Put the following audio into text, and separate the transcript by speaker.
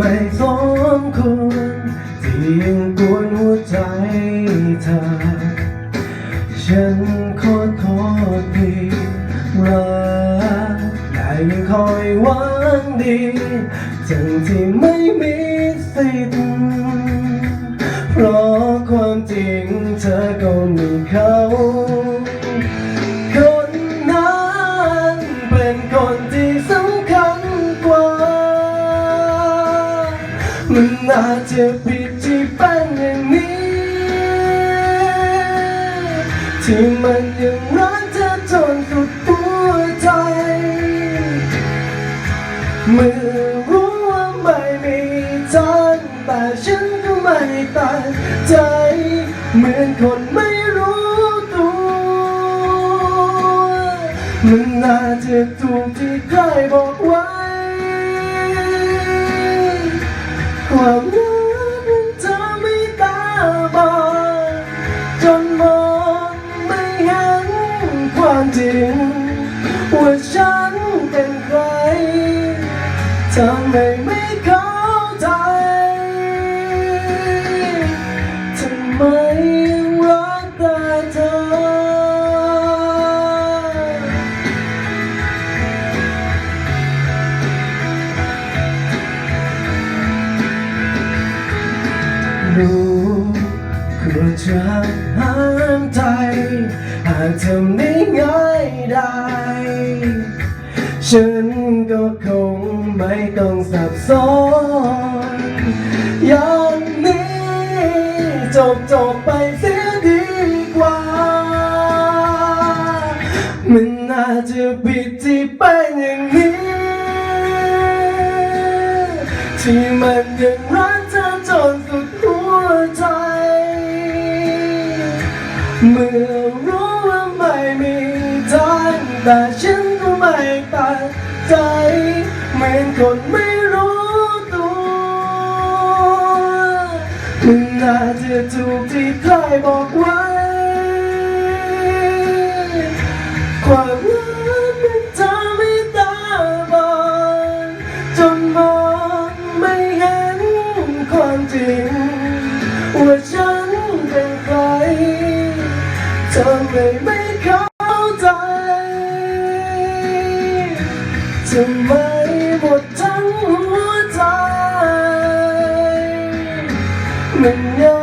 Speaker 1: ไม่สมควรที่ยังกวนหัวใจเธอ ฉันขอโทษทีรักได้ไม่คอยหวังดีจังที่ไม่มีสิทธิ มันน่าจจะผิดที่เป็นอย่างนี้ ที่มันยังรักเธอจนสุดหัวใจเมื่อรู้ว่าไม่มีทางแต่ฉันก็ไม่ตัดใจ เหมือนคนไม่รู้ตัว มันน่าจะถูกที่ใครบอกว้ควา บอจนมองไม่เห็นความจริงว่าฉันเป็นใครทำไมไม่เข้าใจทำไมยังรักแต่เธอรู้ ควรจะห้ามใจหากทำได้ง่ายได้ ฉันก็คงไม่ต้องสับสนอย่างนี้จบจบไปเสียดีกว่า มันน่าจะผิดที่เป็นอย่างนี้ ที่มันยังรักเธอจนสุด เมื่อรู้ว่าไม่มีทางแต่ฉันก็ไม่ตัดใจเหมือนคนไม่รู้ตัวมันน่าจะถูกที่ใครบอกว่า ทำไมไม่เข้าใจทำไมหมดทั้งหัวใจ มันยั